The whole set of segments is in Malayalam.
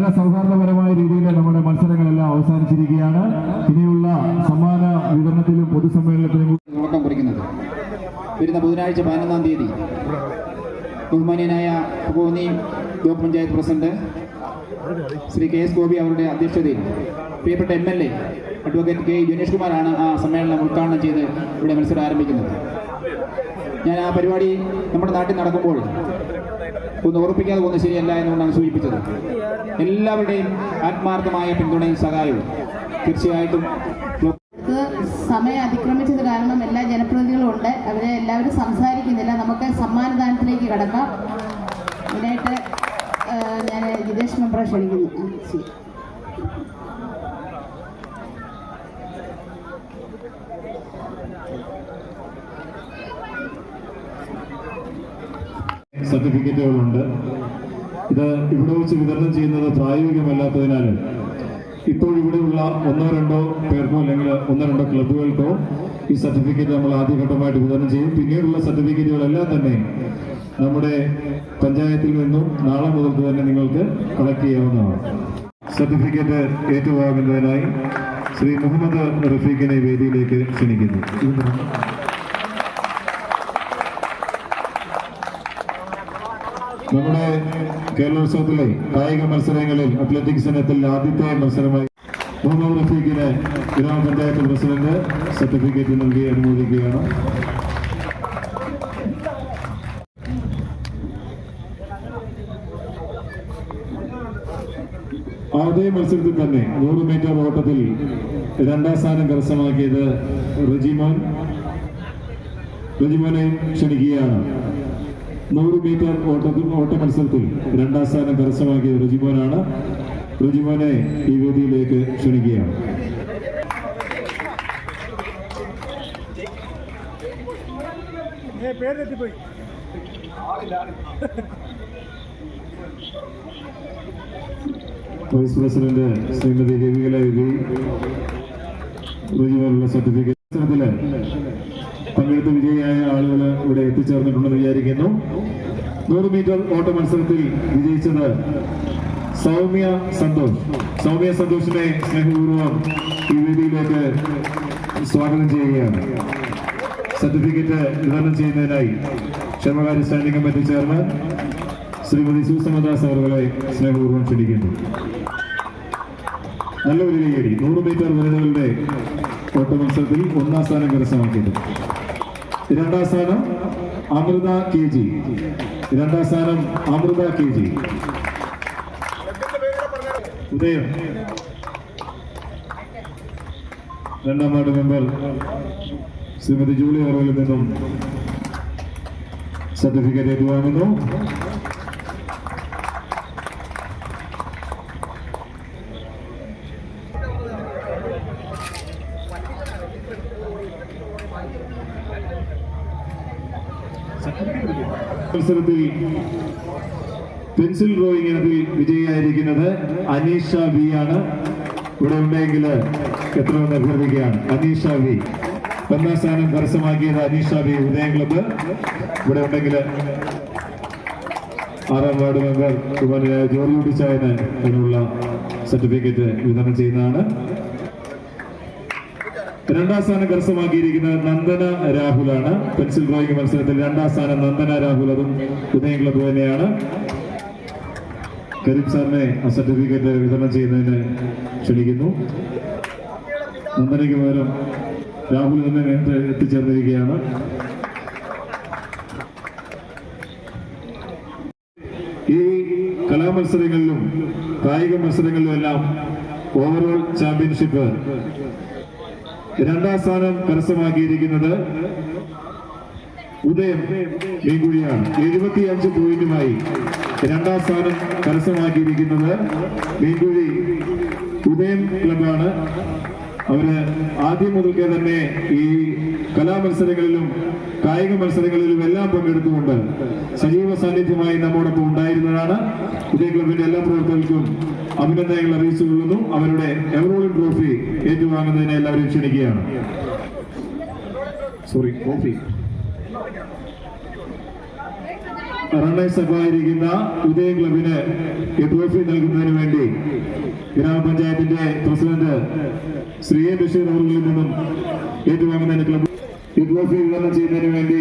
വളരെ സൗഹാർദ്ദപരമായ രീതിയിൽ നമ്മുടെ മത്സരങ്ങളെല്ലാം അവസാനിച്ചിരിക്കുകയാണ്. ഇനിയുള്ള സമ്മാന വിതരണത്തിലും പൊതുസമ്മേളനത്തിലും തുടക്കം കുറിക്കുന്നത്. വരുന്ന ബുധനാഴ്ച പതിനൊന്നാം തീയതി ബഹുമാനിയനായ Konni block panchayat president Shri K S Gopi അവരുടെ അധ്യക്ഷതയിൽ പ്രിയപ്പെട്ട M L A advocate K Dinesh കുമാറാണ് ആ സമ്മേളനം ഉദ്ഘാടനം ചെയ്ത് ഇവിടെ മത്സരം ആരംഭിക്കുന്നത്. ഞാൻ ആ പരിപാടി നമ്മുടെ നാട്ടിൽ നടക്കുമ്പോൾ ഒന്ന് ഉറപ്പിക്കാതെ പോകുന്നത് ശരിയല്ല എന്നുകൊണ്ടാണ് സൂചിപ്പിച്ചത്. എല്ലാവരുടെയും ആത്മാർത്ഥമായ പിന്തുണയും സഹായവും തീർച്ചയായിട്ടും സമയം അതിക്രമിച്ചത് കാരണം എല്ലാ ജനപ്രതിനിധികളും ഉണ്ട്. അവരെ എല്ലാവരും സംസാരിക്കുന്നില്ല. നമുക്ക് സമ്മാനദാനത്തിലേക്ക് കടക്കാം. ഇതിനായിട്ട് ഞാൻ ജിതേഷ് മെമ്പറെ ക്ഷണിക്കുന്നു ശരി. സർട്ടിഫിക്കറ്റുകളുണ്ട്. ഇത് ഇവിടെ വെച്ച് വിതരണം ചെയ്യുന്നത് പ്രായോഗികമല്ലാത്തതിനാൽ ഇപ്പോൾ ഇവിടെയുള്ള ഒന്നോ രണ്ടോ പേർക്കോ അല്ലെങ്കിൽ ഒന്നോ രണ്ടോ ക്ലബുകൾക്കോ ഈ സർട്ടിഫിക്കറ്റ് നമ്മൾ ആദ്യഘട്ടമായിട്ട് വിതരണം ചെയ്യും. പിന്നീടുള്ള സർട്ടിഫിക്കറ്റുകളെല്ലാം തന്നെ നമ്മുടെ പഞ്ചായത്തിൽ നിന്നും നാളെ മുതൽ തന്നെ നിങ്ങൾക്ക് കളക്ട് ചെയ്യാവുന്നതാണ്. സർട്ടിഫിക്കറ്റ് ഏറ്റുവാങ്ങുന്നതിനായി ശ്രീ മുഹമ്മദ് റഫീഖിനെ വേദിയിലേക്ക് ക്ഷണിക്കുന്നു. നമ്മുടെ കേരളോത്സവത്തിലെ കായിക മത്സരങ്ങളിൽ അത്ലറ്റിക്സ് ഇനത്തിൽ ആദ്യത്തെ മത്സരമായി മുഹമ്മദ് റഫീഖിന് ഗ്രാമപഞ്ചായത്ത് പ്രസിഡന്റ് സർട്ടിഫിക്കറ്റ് നൽകി അനുമോദിക്കുകയാണ്. അതേ മത്സരത്തിൽ തന്നെ നൂറ് മീറ്റർ ഓട്ടത്തിൽ രണ്ടാം സ്ഥാനം കരസ്ഥമാക്കിയത് റജിമോൻ. റജിമോനെ ക്ഷണിക്കുകയാണ്. നൂറ് മീറ്റർ ഓട്ടത്തിൽ ഓട്ട മത്സരത്തിൽ രണ്ടാം സ്ഥാനം കരസ്ഥമാക്കിയത് റജിമോനാണ് റജിമോനെ ഈ വേദിയിലേക്ക് ക്ഷണിക്കുകയാണ്. വൈസ് പ്രസിഡന്റ് ശ്രീമതി രവികല യുഗി റജിമോനുള്ള സർട്ടിഫിക്കറ്റ് മത്സരത്തിൽ പങ്കെടുത്ത് ആളുകൾ ഇവിടെ എത്തിച്ചേർന്നിട്ടുണ്ടെന്ന് വിചാരിക്കുന്നു. നൂറ് മീറ്റർ ഓട്ട മത്സരത്തിൽ വിജയിച്ചത് സൗമ്യ സന്തോഷ്. സൗമ്യ സന്തോഷിനെ സ്നേഹപൂർവം ഈ വേദിയിലേക്ക് സ്വാഗതം ചെയ്യുകയാണ്. സർട്ടിഫിക്കറ്റ് വിതരണം ചെയ്യുന്നതിനായി ക്ഷേമകാര്യ standing committee chairman Shrimati Susamadas അവരുടെ സ്നേഹപൂർവം ക്ഷണിക്കുന്നു. നല്ല ഒരു കൈയടി നൂറ് മീറ്റർ വനിതകളുടെ ഓട്ട മത്സരത്തിൽ ഒന്നാം സ്ഥാനം കരസ്ഥമാക്കിയത് രണ്ടാം സ്ഥാനം അമൃത കെ ജി. രണ്ടാം സ്ഥാനം അമൃത കെ ജി. ഉദയം. രണ്ടാം വാർഡ് മെമ്പർ ശ്രീമതി ജൂലി ഓറോയിൽ നിന്നും സർട്ടിഫിക്കറ്റ് ഏറ്റുവാങ്ങുന്നു. മത്സരത്തിൽ പെൻസിൽ ഡ്രോയിങ് വിജയിയായിരിക്കുന്നത് അനീഷ വി ആണ്. ഇവിടെ ഉണ്ടെങ്കിൽ എത്രമെന്ന് അഭ്യർത്ഥിക്കുകയാണ്. അനീഷ വി. ഒന്നാം സ്ഥാനം കരസ്ഥമാക്കിയത് അനീഷ വി ഉദയം ക്ലബ്ബ്. ഇവിടെ ഉണ്ടെങ്കിൽ ആറാം വാർഡ് മെമ്പർ ജോർജ് കുട്ടിച്ചായന് അതിനുള്ള സർട്ടിഫിക്കറ്റ് വിതരണം ചെയ്യുന്നതാണ്. രണ്ടാം സ്ഥാനം കരസ്ഥമാക്കിയിരിക്കുന്നത് നന്ദന രാഹുലാണ്. പെൻസിൽ ഡ്രോയിങ് മത്സരത്തിൽ രണ്ടാം സ്ഥാനം നന്ദന രാഹുൽ. അതും ഉദയം ക്ലബ് തന്നെയാണ്. കരീം സാറിനെ ആ സർട്ടിഫിക്കറ്റ് വിതരണം ചെയ്യുന്നതിന് ക്ഷണിക്കുന്നു. നന്ദനയ്ക്ക് പകരം രാഹുൽ തന്നെ എത്തിച്ചേർന്നിരിക്കുകയാണ്. ഈ കലാമത്സരങ്ങളിലും കായിക മത്സരങ്ങളിലും എല്ലാം ഓവറോൾ ചാമ്പ്യൻഷിപ്പ് രണ്ടാം സ്ഥാനം കരസ്ഥമാക്കിയിരിക്കുന്നത് ഉദയം മീൻകുഴിയാണ്. എഴുപത്തിയഞ്ച് പോയിന്റുമായി രണ്ടാം സ്ഥാനം കരസ്ഥമാക്കിയിരിക്കുന്നത് മീൻകുഴി ഉദയം ക്ലബാണ് അവർ ആദ്യം മുതൽക്കേ തന്നെ ഈ കലാമത്സരങ്ങളിലും കായിക മത്സരങ്ങളിലും എല്ലാം പങ്കെടുത്തുകൊണ്ട് സജീവ സാന്നിധ്യമായി നമ്മോടൊപ്പം ഉണ്ടായിരുന്നതാണ്. പുതിയ ക്ലബിന്റെ എല്ലാ പ്രവർത്തകർക്കും അഭിനന്ദനങ്ങൾ അറിയിച്ചു കൊള്ളുന്നു അവരുടെ എവറോളിംഗ് ട്രോഫി ഏറ്റുവാങ്ങുന്നതിനെ എല്ലാവരും ക്ഷണിക്കുകയാണ്. സോറി ട്രോഫി റണ്ണേഴ്സ് അപ്പായിരിക്കുന്ന ഉദയ ക്ലബിന് ഈ ട്രോഫി നൽകുന്നതിന് വേണ്ടി ഗ്രാമപഞ്ചായത്തിന്റെ പ്രസിഡന്റ് ശ്രീ എ ബഷീർ അവർകളിൽ നിന്നും ഏറ്റുവാങ്ങുന്നതിന് ക്ലബ് ഈ ട്രോഫി വിതരണം ചെയ്യുന്നതിന് വേണ്ടി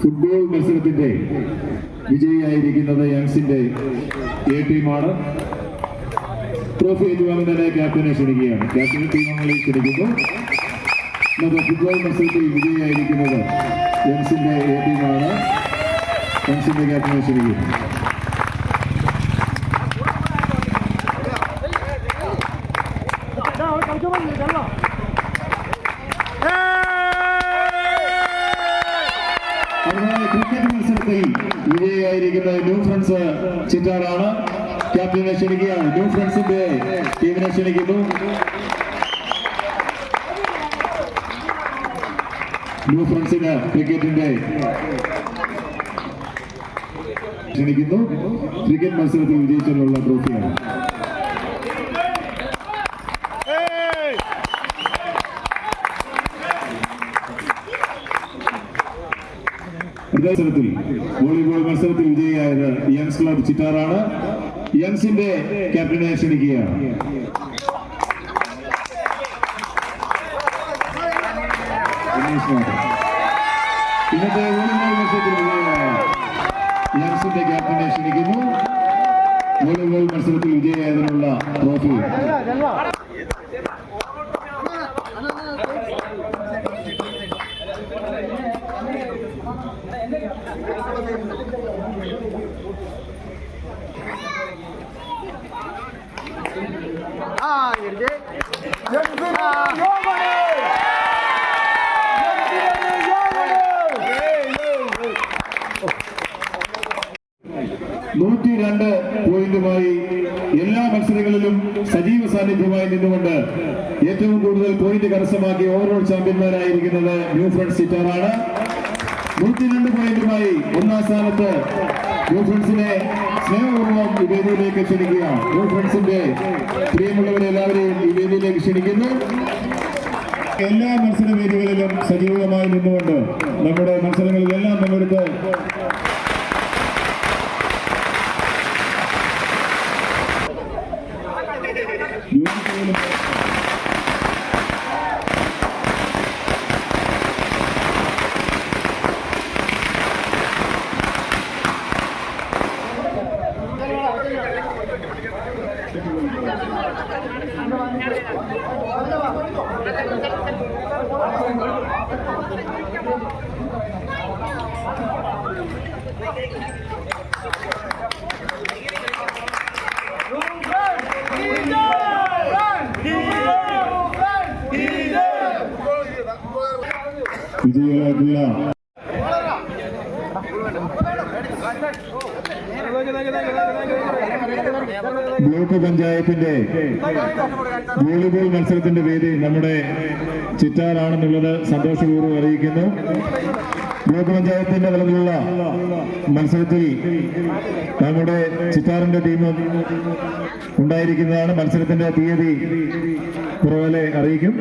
ഫുട്ബോൾ മത്സരത്തിന്റെ വിജയിയായിരിക്കുന്നത് യങ്സിന്റെ എ ടീമാണ് ട്രോഫി ഏറ്റുവാങ്ങുന്നതിന് ക്യാപ്റ്റനെ ക്ഷണിക്കുകയാണ് ക്യാപ്റ്റനെ ടീമുകളിൽ ക്ഷണിക്കുന്നു ഇന്നത്തെ ഫുട്ബോൾ മത്സരത്തിൽ വിജയിയായിരിക്കുന്നത് യങ്സിന്റെ എ ടീമാണ് യങ്സിന്റെ ക്യാപ്റ്റനെ ക്ഷണിക്കുന്നു അതുപോലെ ക്രിക്കറ്റ് മത്സരത്തിൽ വിജയിയായിരിക്കുന്ന ന്യൂ ഫ്രണ്ട്സ് ചിറ്റാറാണ് ക്യാപ്റ്റനെ ക്ഷണിക്കുകയാണ്. ന്യൂ ഫ്രണ്ട്സിന്റെ ടീമിനെ ക്ഷണിക്കുന്നു. ന്യൂ ഫ്രണ്ട്സിന് ക്രിക്കറ്റിന്റെ ക്ഷണിക്കുന്നു. ക്രിക്കറ്റ് മത്സരത്തിൽ വിജയിച്ചതിനുള്ള ട്രോഫിയാണ്. മത്സരത്തിൽ വോളിബോൾ മത്സരത്തിൽ വിജയിയായത് യങ്സ് ക്ലബ് ചിറ്റാറാണ്. യങ്സിന്റെ ക്യാപ്റ്റനെ ക്ഷണിക്കുകയാണ്. ഇന്നത്തെ വോളിബോൾ മത്സരത്തിൽ യങ്സിന്റെ ക്യാപ്റ്റനെ ക്ഷണിക്കുന്നു. വോളിബോൾ മത്സരത്തിൽ വിജയിയായതിനുള്ള ട്രോഫി. ആകരുത് നൂറ്റി രണ്ട് പോയിന്റുമായി എല്ലാ മത്സരങ്ങളിലും സജീവ സാന്നിധ്യമായി നിന്നുകൊണ്ട് ഏറ്റവും കൂടുതൽ പോയിന്റ് കരസ്ഥമാക്കി ഓവറോൾ ചാമ്പ്യന്മാരായിരിക്കുന്നത് ന്യൂ ഫ്രണ്ട് സിറ്റാറാണ്. നൂറ്റി രണ്ട് പോയിന്റുമായി ഒന്നാം സ്ഥാനത്ത് ന്യൂ ഫ്രണ്ട്സിനെ സ്നേഹപൂർവം ഈ വേദിയിലേക്ക് ക്ഷണിക്കുക. യു ഫ്രണ്ട്സിന്റെ പ്രിയമുള്ളവരെ എല്ലാവരെയും ഈ വേദിയിലേക്ക് ക്ഷണിക്കുന്നു. എല്ലാ മത്സര വേദികളിലും സജീവമായി നിന്നുകൊണ്ട് നമ്മുടെ മത്സരങ്ങളിലെല്ലാം പങ്കെടുത്ത് യൂണിറ്റുകളിലും വിജയികളായിട്ടുള്ള ബ്ലോക്ക് പഞ്ചായത്തിന്റെ വോളിബോൾ മത്സരത്തിന്റെ വേദി നമ്മുടെ ചിറ്റാറാണെന്നുള്ളത് സന്തോഷപൂർവം അറിയിക്കുന്നു. ബ്ലോക്ക് പഞ്ചായത്തിന്റെ തലത്തിലുള്ള മത്സരത്തിൽ നമ്മുടെ ചിറ്റാറിന്റെ ടീം ഉണ്ടായിരിക്കുന്നതാണ്. മത്സരത്തിന്റെ തീയതി പുറകെ അറിയിക്കും.